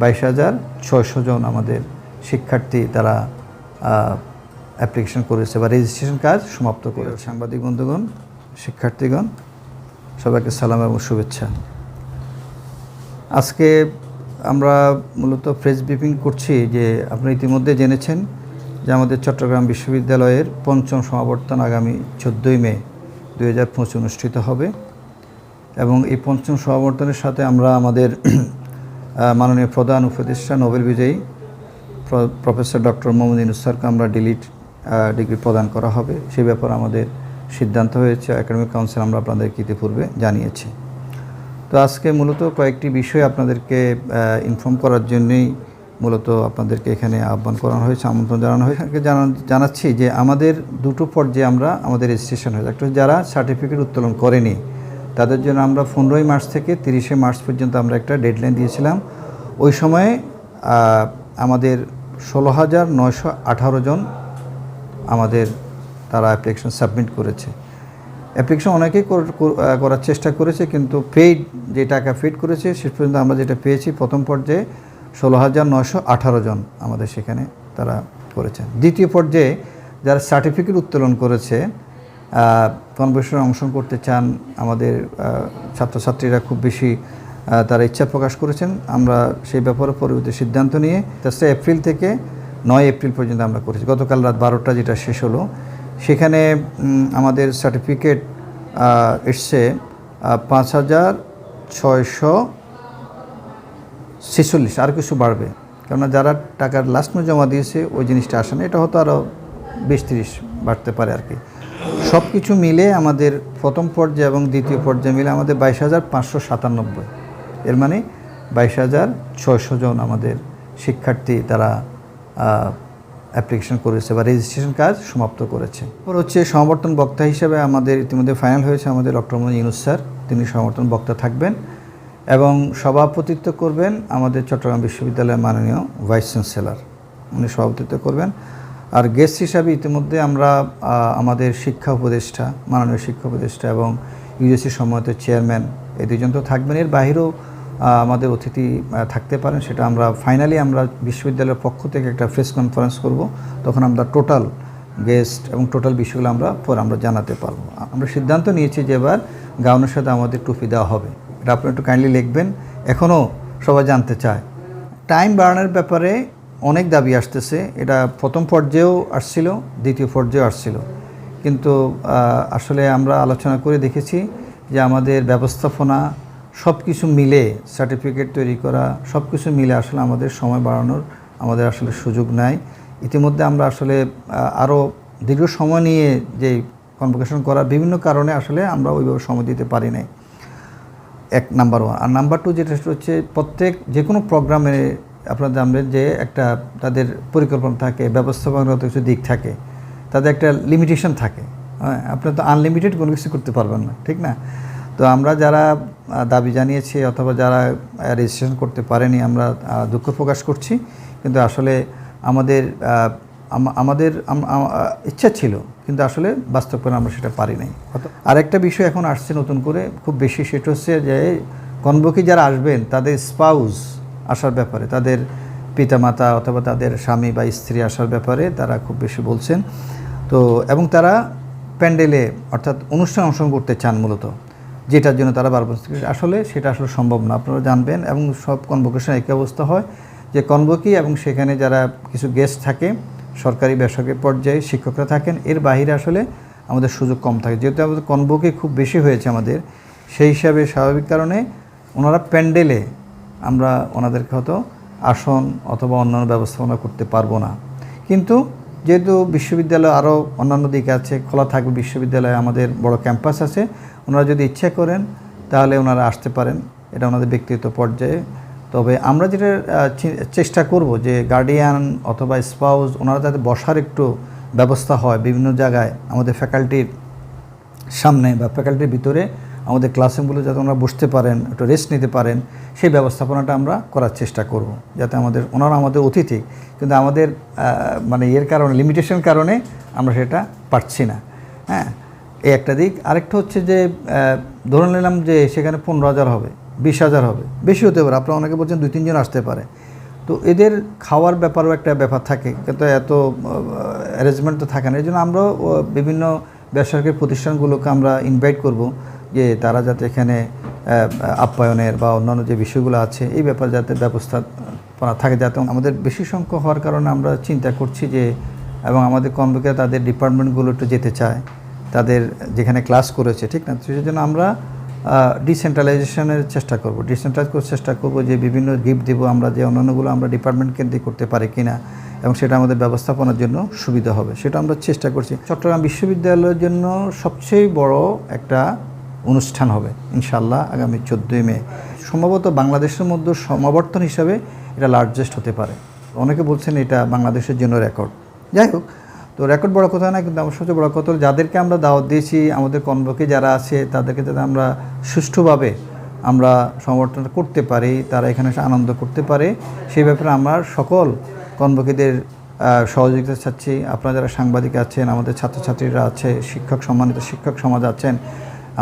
বাইশ হাজার ছয়শো জন আমাদের শিক্ষার্থী তারা অ্যাপ্লিকেশন করেছে বা রেজিস্ট্রেশন কাজ সমাপ্ত করে সাংবাদিক বন্ধুগণ, শিক্ষার্থীগণ, সবাইকে সালাম এবং শুভেচ্ছা। আজকে আমরা মূলত ফ্রেস ব্রিফিং করছি যে আপনারা ইতিমধ্যে জেনেছেন যে আমাদের চট্টগ্রাম বিশ্ববিদ্যালয়ের পঞ্চম সমাবর্তন আগামী চোদ্দোই মে দুই হাজার পঁচিশ অনুষ্ঠিত হবে এবং এই পঞ্চম সমাবর্তনের সাথে আমরা আমাদের মাননীয় প্রধান উপদেষ্টা, নোবেল বিজয়ী প্রফেসর ডক্টর মোহাম্মদ ইনুস স্যারকে আমরা ডিলিট ডিগ্রি প্রদান করা হবে। সে ব্যাপারে আমাদের সিদ্ধান্ত হয়েছে। একাডেমিক কাউন্সিল আমরা আপনাদেরকে ইতিপূর্বে জানিয়েছি। তো আজকে মূলত কয়েকটি বিষয় আপনাদেরকে ইনফর্ম করার জন্যেই মূলত আপনাদেরকে এখানে আহ্বান করানো হয়েছে, আমন্ত্রণ জানানো হয়েছে। জানাচ্ছি যে আমাদের দুটো পর্যায়ে আমরা আমাদের রেজিস্ট্রেশন হয়েছে। একটা যারা সার্টিফিকেট উত্তোলন করেনি তাদের জন্য আমরা পনেরোই মার্চ থেকে তিরিশে মার্চ পর্যন্ত আমরা একটা ডেডলাইন দিয়েছিলাম। ওই সময়ে আমাদের ষোলো হাজার নয়শো আঠারো জন আমাদের তারা অ্যাপ্লিকেশন সাবমিট করেছে। অ্যাপ্লিকেশন অনেকেই করার চেষ্টা করেছে কিন্তু পেইড যে টাকা পেইড করেছে শেষ পর্যন্ত আমরা যেটা পেয়েছি প্রথম পর্যায়ে ষোলো হাজার নয়শো আঠারো জন আমাদের সেখানে তারা করেছে দ্বিতীয় পর্যায়ে যারা সার্টিফিকেট উত্তোলন করেছে কনভেনশনে অংশগ্রহণ করতে চান, আমাদের ছাত্রছাত্রীরা খুব বেশি তারা ইচ্ছা প্রকাশ করেছেন। আমরা সেই ব্যাপারে পরবর্তী সিদ্ধান্ত নিয়ে তেসরা এপ্রিল থেকে নয় এপ্রিল পর্যন্ত আমরা করেছি। গতকাল রাত বারোটা যেটা শেষ হলো। সেখানে আমাদের সার্টিফিকেট এসছে পাঁচ হাজার ছয়শো ছেচল্লিশ। আর কিছু বাড়বে। কেননা যারা টাকার লাস্ট জমা দিয়েছে, ওই জিনিসটা আসে না। এটা হয়তো আরও বিশ তিরিশ বাড়তে পারে আর কি। সব কিছু মিলে আমাদের প্রথম পর্যায়ে এবং দ্বিতীয় পর্যায়ে মিলে আমাদের বাইশ হাজার পাঁচশো সাতানব্বই। এর মানে বাইশ হাজার ছয়শো জন আমাদের শিক্ষার্থী তারা অ্যাপ্লিকেশন করেছে বা রেজিস্ট্রেশন কাজ সমাপ্ত করেছে। এরপর হচ্ছে সমাবর্তন বক্তা হিসেবে আমাদের ইতিমধ্যে ফাইনাল হয়েছে আমাদের ডক্টর মোহাম্মদ ইউনুস স্যার। তিনি সমাবর্তন বক্তা থাকবেন এবং সভাপতিত্ব করবেন আমাদের চট্টগ্রাম বিশ্ববিদ্যালয়ের মাননীয় ভাইস চ্যান্সেলর। উনি সভাপতিত্ব করবেন। আর গেস্ট হিসাবে ইতিমধ্যে আমরা আমাদের শিক্ষা উপদেষ্টা, মাননীয় শিক্ষা উপদেষ্টা এবং ইউজিসি সম্মত চেয়ারম্যান এই দুজন তো থাকবেন। এর বাহিরেও আমাদের অতিথি থাকতে পারেন। সেটা আমরা ফাইনালি আমরা বিশ্ববিদ্যালয়ের পক্ষ থেকে একটা প্রেস কনফারেন্স করব। তখন আমরা টোটাল গেস্ট এবং টোটাল বিষয়গুলো আমরা পরে আমরা জানাতে পারব। আমরা সিদ্ধান্ত নিয়েছি যে এবার গাউনের সাথে আমাদের টুপি দেওয়া হবে। এটা আপনি একটু কাইন্ডলি লিখবেন। এখনও সবাই জানতে চায়। টাইম বাড়ানোর ব্যাপারে অনেক দাবি আসতেছে। এটা প্রথম পর্যায়েও আসছিল, দ্বিতীয় পর্যায়েও আসছিল। কিন্তু আসলে আমরা আলোচনা করে দেখেছি যে আমাদের ব্যবস্থাপনা সব কিছু মিলে, সার্টিফিকেট তৈরি করা সব কিছু মিলে আসলে আমাদের সময় বাড়ানোর আমাদের আসলে সুযোগ নাই। ইতিমধ্যে আমরা আসলে আরও দীর্ঘ সময় নিয়ে যে কনভোকেশন করার বিভিন্ন কারণে আসলে আমরা ওইভাবে সময় দিতে পারি নাই। এক নাম্বার ওয়ান আর নাম্বার টু যেটা হচ্ছে, প্রত্যেক যে কোনো প্রোগ্রামে আপনারা জানবেন যে একটা তাদের পরিকল্পনা থাকে ব্যবস্থাপনাগত কিছু দিক থাকে তাদের একটা লিমিটেশন থাকে। হ্যাঁ আপনার তো আনলিমিটেড কোনো কিছু করতে পারবেন না ঠিক না? তো আমরা যারা দাবি জানিয়েছি অথবা যারা রেজিস্ট্রেশন করতে পারেনি আমরা দুঃখ প্রকাশ করছি। কিন্তু আসলে আমাদের আমাদের ইচ্ছা ছিল কিন্তু আসলে বাস্তব করে আমরা সেটা পারি নাই। আরেকটা বিষয় এখন আসছে নতুন করে খুব বেশি সেটা হচ্ছে যে কনভোকি যারা আসবেন তাদের স্পাউস আসার ব্যাপারে, তাদের পিতামাতা অথবা তাদের স্বামী বা স্ত্রী আসার ব্যাপারে তারা খুব বেশি বলছেন। তো, এবং তারা প্যান্ডেলে অর্থাৎ অনুষ্ঠান অংশগ্রহণ করতে চান মূলত, যেটার জন্য তারা বারবার আসলে সেটা আসলে সম্ভব না, আপনারা জানবেন, এবং সব কনভোকেশন একই অবস্থা হয়, যে কনভোকি এবং সেখানে যারা কিছু গেস্ট থাকে, সরকারি বেসরকারি পর্যায়ে শিক্ষকরা থাকেন, এর বাইরে আসলে আমাদের সুযোগ কম থাকে। যেহেতু আমাদের কনভোকে খুব বেশি হয়েছে আমাদের, সেই হিসাবে স্বাভাবিক কারণে ওনারা প্যান্ডেলে আমরা ওনাদেরকে হয়তো আসন অথবা অন্যান্য ব্যবস্থাপনা করতে পারব না। কিন্তু যেহেতু বিশ্ববিদ্যালয় আরও অন্যান্য দিকে আছে, খোলা থাকবে বিশ্ববিদ্যালয়ে আমাদের বড় ক্যাম্পাস আছে, ওনারা যদি ইচ্ছা করেন তাহলে ওনারা আসতে পারেন। এটা ওনাদের ব্যক্তিগত পর্যায়ে। তবে আমরা যেটা চেষ্টা করব যে গার্ডিয়ান অথবা স্পাউস ওনারা যাতে বসার একটু ব্যবস্থা হয় বিভিন্ন জায়গায় আমাদের ফ্যাকাল্টির সামনে বা ফ্যাকাল্টির ভিতরে আমাদের ক্লাসরুমগুলো যাতে ওনারা বসতে পারেন, একটু রেস্ট নিতে পারেন, সেই ব্যবস্থাপনাটা আমরা করার চেষ্টা করব, যাতে আমাদের, ওনারা আমাদের অতিথি, কিন্তু আমাদের মানে এর কারণে লিমিটেশন কারণে আমরা সেটা পারছি না। হ্যাঁ এই একটা দিক। আরেকটা হচ্ছে যে ধরে নিলাম যে সেখানে পনেরো হাজার হবে, বিশ হাজার হবে, বেশি হতে পারে, আপনারা অনেকে বলছেন দুই, তিনজন আসতে পারে। তো এদের খাওয়ার ব্যাপারও একটা ব্যাপার থাকে, কিন্তু এত অ্যারেঞ্জমেন্ট তো থাকে না। এই জন্য আমরাও বিভিন্ন বেসরকারি প্রতিষ্ঠানগুলোকে আমরা ইনভাইট করব যে তারা যাতে এখানে আপ্যায়নের বা অন্যান্য যে বিষয়গুলো আছে, এই ব্যাপারে যাতে ব্যবস্থা করা থাকে যাতে আমাদের বেশি সংখ্যক হওয়ার কারণে আমরা চিন্তা করছি যে, এবং আমাদের কর্মকর্তা তাদের ডিপার্টমেন্টগুলো একটু যেতে চায়, তাদের যেখানে ক্লাস করেছে, ঠিক না? সেই জন্য আমরা ডিসেন্ট্রালাইজেশনের চেষ্টা করব। ডিসেন্ট্রালাইজ করার চেষ্টা করব যে বিভিন্ন গিফট দেবো আমরা, যে অন্যান্যগুলো আমরা ডিপার্টমেন্ট কেন্দ্রিক করতে পারি কিনা এবং সেটা আমাদের ব্যবস্থাপনার জন্য সুবিধা হবে। সেটা আমরা চেষ্টা করছি। চট্টগ্রাম বিশ্ববিদ্যালয়ের জন্য সবচেয়ে বড় একটা অনুষ্ঠান হবে ইনশাল্লাহ আগামী চোদ্দোই মে। সম্ভবত বাংলাদেশের মধ্যে সমাবর্তন হিসাবে এটা লার্জেস্ট হতে পারে। অনেকে বলছেন এটা বাংলাদেশের জন্য রেকর্ড যাই হোক, তো রেকর্ড বড় কথা না, কিন্তু আমার সবচেয়ে বড় কথা যাদেরকে আমরা দাওয়াত দিয়েছি, আমাদের কনভকে যারা আছে, তাদেরকে যাতে আমরা সুষ্ঠুভাবে আমরা সমর্থন করতে পারি, তারা এখানে আনন্দ করতে পারে। সেই ব্যাপারে আমরা সকল কর্মকীদের সহযোগিতা চাচ্ছি। আপনারা যারা সাংবাদিক আছেন, আমাদের ছাত্রছাত্রীরা আছে, শিক্ষক সম্মানিত শিক্ষক সমাজ আছেন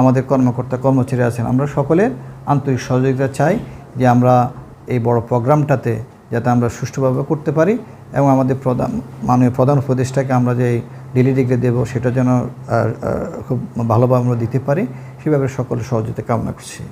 আমাদের কর্মকর্তা কর্মচারী আছেন। আমরা সকলের আন্তরিক সহযোগিতা চাই যে আমরা এই বড় প্রোগ্রামটাতে যাতে আমরা সুষ্ঠুভাবে করতে পারি এবং আমাদের প্রধান মাননীয় প্রধান উপদেষ্টাকে আমরা যে ডেলি ডিগ্রি দেবো সেটা যেন খুব ভালোভাবে আমরা দিতে পারি, সেভাবে সকলের সহযোগিতা কামনা করছি।